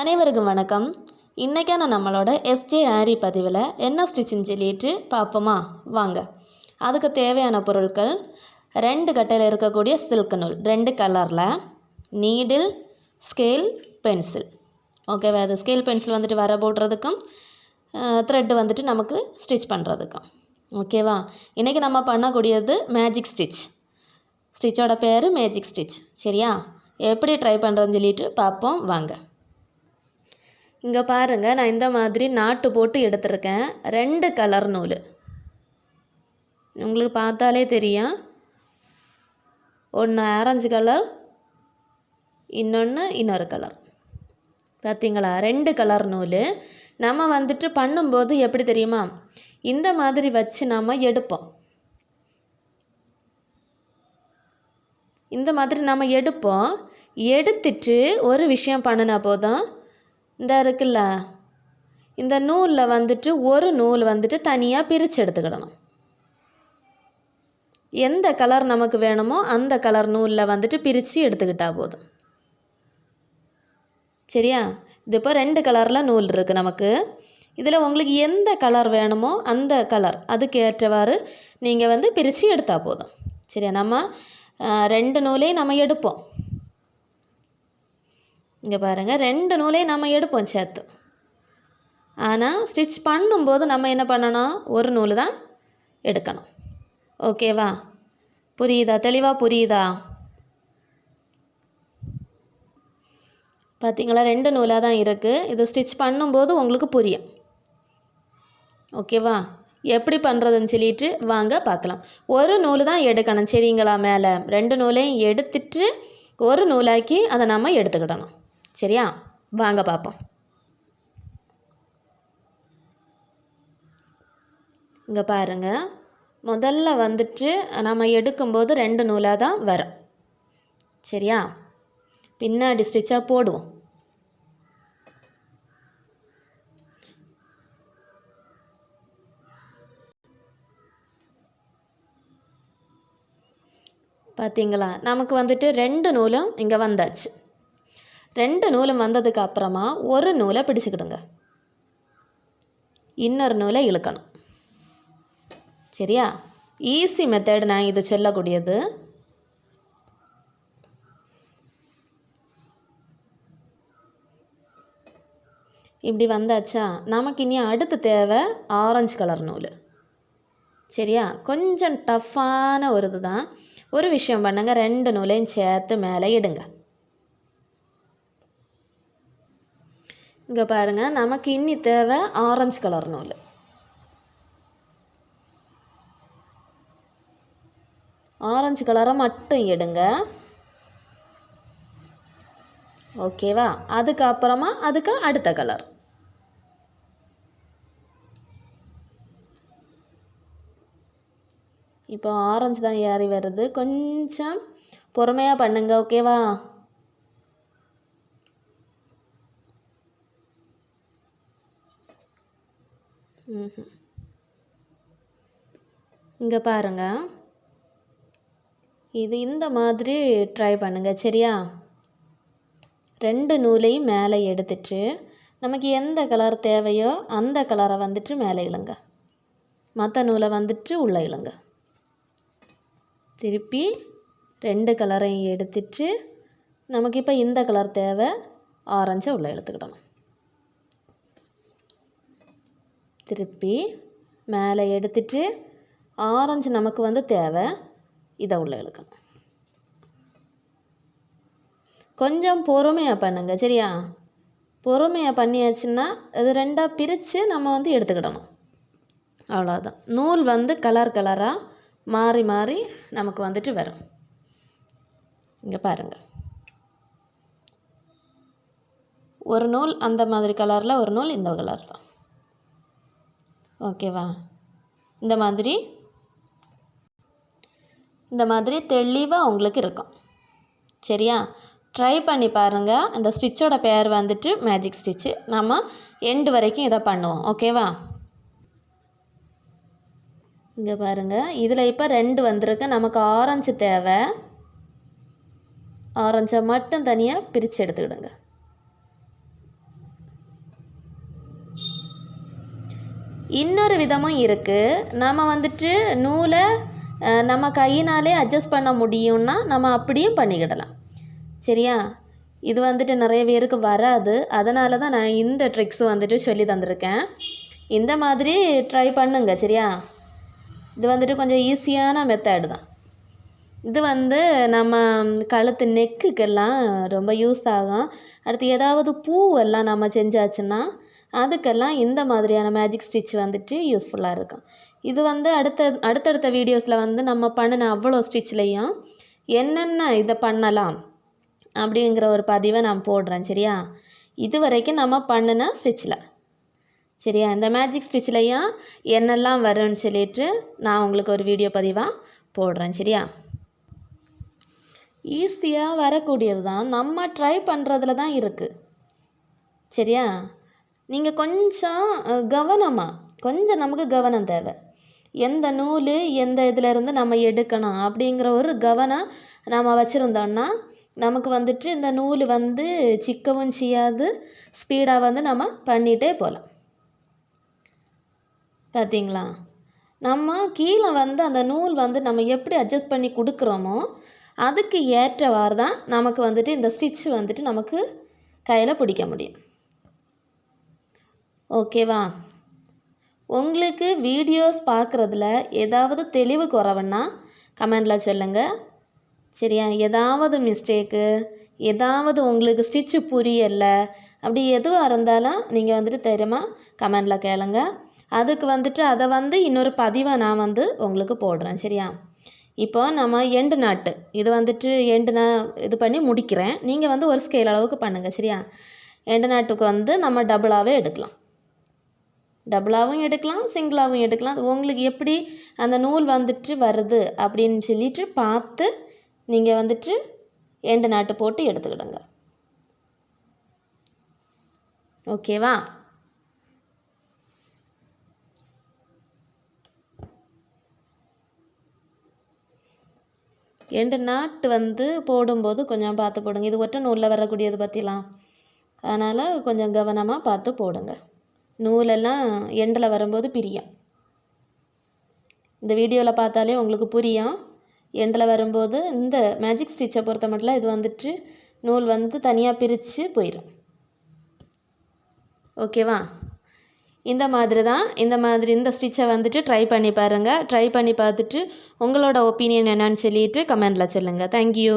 அனைவருக்கும் வணக்கம். இன்றைக்கான நம்மளோட எஸ்ஜே ஆரி பதிவில் என்ன ஸ்டிச்சிங் சொல்லிட்டு பார்ப்போமா? வாங்க. அதுக்கு தேவையான பொருட்கள் ரெண்டு கட்டையில் இருக்கக்கூடிய சில்க் நூல் ரெண்டு கலரில் நீடில் ஸ்கேல் பென்சில் ஓகேவா அது ஸ்கேல் பென்சில் வந்துட்டு வர போடுறதுக்கும் த்ரெட்டு வந்துட்டு நமக்கு ஸ்டிச் பண்ணுறதுக்கும் ஓகேவா இன்றைக்கி நம்ம பண்ணக்கூடியது மேஜிக் ஸ்டிச் ஸ்டிச்சோட பேர் மேஜிக் ஸ்டிச் சரியா? எப்படி ட்ரை பண்ணுறதுன்னு சொல்லிட்டு பார்ப்போம். வாங்க. இங்கே பாருங்கள் நான் இந்த மாதிரி நாட்டு போட்டு எடுத்திருக்கேன். ரெண்டு கலர் நூல். உங்களுக்கு பார்த்தாலே தெரியும். ஒன்று ஆரஞ்சு கலர் இன்னொன்று இன்னொரு கலர். பார்த்தீங்களா ரெண்டு கலர் நூல். நம்ம வந்துட்டு பண்ணும்போது எப்படி தெரியுமா? இந்த மாதிரி வச்சு நம்ம எடுப்போம். இந்த மாதிரி நம்ம எடுப்போம். எடுத்துட்டு ஒரு விஷயம் பண்ணினா போதும். இந்த இருக்குல்ல இந்த நூலில் வந்துட்டு ஒரு நூல் வந்துட்டு தனியாக பிரித்து எடுத்துக்கிடணும். எந்த கலர் நமக்கு வேணுமோ அந்த கலர் நூலில் வந்துட்டு பிரித்து எடுத்துக்கிட்டால் போதும். சரியா? இது இப்போ ரெண்டு கலரில் நூல் இருக்குது நமக்கு. இதில் உங்களுக்கு எந்த கலர் வேணுமோ அந்த கலர் அதுக்கு ஏற்றவாறு நீங்கள் வந்து பிரித்து எடுத்தால் போதும். சரியா? நம்ம ரெண்டு நூலையும் நம்ம எடுப்போம். இங்கே பாருங்கள் ரெண்டு நூலையும் நம்ம எடுப்போம் சேர்த்து. ஆனால் ஸ்டிச் பண்ணும்போது நம்ம என்ன பண்ணணும்? ஒரு நூல் தான் எடுக்கணும். ஓகேவா புரியுதா? தெளிவாக புரியுதா? பார்த்தீங்களா ரெண்டு நூலாக தான் இருக்குது இது ஸ்டிச் பண்ணும்போது உங்களுக்கு புரியும். ஓகேவா எப்படி பண்ணுறதுன்னு சொல்லிட்டு வாங்க பார்க்கலாம். ஒரு நூல் தான் எடுக்கணும் சரிங்களா? மேலே. ரெண்டு நூலையும் எடுத்துட்டு ஒரு நூலாக்கி அதை நம்ம எடுத்துக்கிடணும். சரியா? வாங்க பார்ப்போம் இங்கே பாருங்கள் முதல்ல வந்துட்டு நம்ம எடுக்கும்போது ரெண்டு நூலாக தான் வரும். சரியா? பின்னாடி ஸ்டிச்சாக போடுவோம். பார்த்தீங்களா நமக்கு வந்துட்டு ரெண்டு நூலும் இங்கே வந்தாச்சு. ரெண்டு நூலும் வந்ததுக்கு அப்புறமா ஒரு நூலை பிடிச்சிக்கிடுங்க. இன்னொரு நூலை இழுக்கணும். சரியா? ஈஸி மெத்தட் நான் இது சொல்லக்கூடியது. இப்படி வந்தாச்சா? நமக்கு இனி அடுத்து தேவை ஆரஞ்சு கலர் நூல். சரியா? கொஞ்சம் டஃப்பான ஒரு இதுதான். ஒரு விஷயம் பண்ணுங்க. ரெண்டு நூலையும் சேர்த்து மேலே இடுங்க. இங்கே பாருங்கள் நமக்கு இன்னி தேவை ஆரஞ்சு கலர் நூல். ஆரஞ்சு கலரை மட்டும் எடுங்க. ஓகேவா அதுக்கப்புறமா அதுக்கு அடுத்த கலர் இப்போ ஆரஞ்சு தான் ஏறி வருது. கொஞ்சம் பொறுமையாக பண்ணுங்க ஓகேவா இங்கே பாருங்க. இது இந்த மாதிரி ட்ரை பண்ணுங்க சரியா? ரெண்டு நூலையும் மேலே எடுத்துட்டு நமக்கு எந்த கலர் தேவையோ அந்த கலரை வந்துட்டு மேலே இழுங்க. மற்ற நூலை வந்துட்டு உள்ளே இழுங்க. திருப்பி ரெண்டு கலரையும் எடுத்துட்டு நமக்கு இப்போ இந்த கலர் தேவை ஆரஞ்சை உள்ளே எடுத்துக்கிடணும் திருப்பி மேலே எடுத்துட்டு ஆரஞ்சு நமக்கு வந்து தேவை. இதை உள்ளே இழுக்கணும். கொஞ்சம் பொறுமையாக பண்ணுங்க சரியா? பொறுமையாக பண்ணியாச்சுன்னா அது ரெண்டாக பிரித்து நம்ம வந்து எடுத்துக்கிடணும். அவ்வளோதான் நூல் வந்து கலர் கலராக மாறி மாறி நமக்கு வந்துட்டு வரும். இங்கே பாருங்கள் ஒரு நூல் அந்த மாதிரி கலரில் ஒரு நூல் இந்த கலரில் ஓகேவா? இந்த மாதிரி. இந்த மாதிரி தெளிவாக உங்களுக்கு இருக்கும். சரியா? ட்ரை பண்ணி பாருங்கள் இந்த ஸ்டிச்சோட பேர் வந்துட்டு மேஜிக் ஸ்டிச்சு நம்ம எண்டு வரைக்கும் இதை பண்ணுவோம். ஓகேவா? இங்கே பாருங்கள் இதில் இப்போ ரெண்டு வந்திருக்கு. நமக்கு ஆரஞ்சு தேவை. ஆரஞ்சை மட்டும் தனியாக பிரித்து எடுத்துக்கிடுங்க. இன்னொரு விதமும் இருக்குது நம்ம வந்துட்டு நூலை நம்ம கையினாலே அட்ஜஸ்ட் பண்ண முடியும்னா நம்ம அப்படியும் பண்ணிக்கிடலாம். சரியா? இது வந்துட்டு நிறைய பேருக்கு வராது. அதனால தான் நான் இந்த ட்ரிக்ஸ் வந்துட்டு சொல்லி தந்திருக்கேன். இந்த மாதிரி ட்ரை பண்ணுங்க சரியா? இது வந்துட்டு கொஞ்சம் ஈஸியான மெத்தேடு தான். இது வந்து நம்ம கழுத்து நெக்குக்கெல்லாம் ரொம்ப யூஸ் ஆகும். அடுத்து ஏதாவது பூ எல்லாம் நம்ம செஞ்சாச்சுன்னா அதுக்கெல்லாம் இந்த மாதிரியான மேஜிக் ஸ்டிச் வந்துட்டு யூஸ்ஃபுல்லாக இருக்கும். இது வந்து அடுத்த அடுத்தடுத்த வீடியோஸில் வந்து நம்ம பண்ணின அவ்வளோ ஸ்டிச்லேயும் என்னென்ன இதை பண்ணலாம் அப்படிங்கிற ஒரு பதிவை நான் போடுறேன் சரியா? இது வரைக்கும் நம்ம பண்ணின ஸ்டிச்சில் சரியா? இந்த மேஜிக் ஸ்டிச்லையும் என்னெல்லாம் வரும்னு சொல்லிட்டு நான் உங்களுக்கு ஒரு வீடியோ பதிவாக போடுறேன் சரியா? ஈஸியாக வரக்கூடியது தான் நம்ம ட்ரை பண்ணுறதுல தான் இருக்குது சரியா? நீங்கள் கொஞ்சம் கவனமாக கொஞ்சம் நமக்கு கவனம் தேவை. எந்த நூல் எந்த இதிலேருந்து நம்ம எடுக்கணும் அப்படிங்கிற ஒரு கவனம் நம்ம வச்சுருந்தோம்னா நமக்கு வந்துட்டு இந்த நூல் வந்து சிக்கவும் செய்யாது ஸ்பீடாக வந்து நம்ம பண்ணிகிட்டே போகலாம். பார்த்தீங்களா நம்ம கீழே வந்து அந்த நூல் வந்து நம்ம எப்படி அட்ஜஸ்ட் பண்ணி கொடுக்குறோமோ அதுக்கு ஏற்றவாறு தான் நமக்கு வந்துட்டு இந்த ஸ்டிச் வந்துட்டு நமக்கு கையில் பிடிக்க முடியும். ஓகேவா? உங்களுக்கு வீடியோஸ் பார்க்குறதுல ஏதாவது தெளிவு குறவுன்னா கமெண்டில் சொல்லுங்கள் சரியா? ஏதாவது மிஸ்டேக்கு ஏதாவது உங்களுக்கு ஸ்டிச்சு புரியலை அப்படி எதுவாக இருந்தாலும் நீங்கள் வந்துட்டு தைரியமாக கமெண்டில் கேளுங்க. அதுக்கு வந்துட்டு அதை வந்து இன்னொரு பதிவை நான் வந்து உங்களுக்கு போடுறேன். சரியா? இப்போ நம்ம எண்டு நாட்டு. இது வந்துட்டு எண்டு நான் இது பண்ணி முடிக்கிறேன். நீங்கள் வந்து ஒரு ஸ்கேல் அளவுக்கு பண்ணுங்கள் சரியா? எண்டு நாட்டுக்கு வந்து நம்ம டபுளாகவே எடுக்கலாம். டபுளாகவும் எடுக்கலாம் சிங்கிளாகவும் எடுக்கலாம். உங்களுக்கு எப்படி அந்த நூல் வந்துட்டு வருது அப்படின்னு சொல்லிட்டு பார்த்து நீங்கள் வந்துட்டு எண்டு நாட்டு போட்டு எடுத்துக்கிடுங்க. ஓகேவா எண்டு நாட்டு வந்து போடும்போது கொஞ்சம் பார்த்து போடுங்க. இது ஒற்றை நூலில் வரக்கூடியது பற்றிலாம் அதனால் கொஞ்சம் கவனமாக பார்த்து போடுங்க. நூலெல்லாம் எண்டில் வரும்போது பிரியும். இந்த வீடியோவில் பார்த்தாலே உங்களுக்கு புரியும். எண்டில் வரும்போது இந்த மேஜிக் ஸ்டிச்சை பொறுத்த மட்டும் இது வந்துட்டு நூல் வந்து தனியாக பிரித்து போயிடும் ஓகேவா? இந்த மாதிரி தான் இந்த மாதிரி இந்த ஸ்டிச்சை வந்துட்டு ட்ரை பண்ணி பாருங்கள் ட்ரை பண்ணி பார்த்துட்டு உங்களோட ஒப்பீனியன் என்னன்னு சொல்லிட்டு கமெண்டில் சொல்லுங்கள் தேங்க்யூ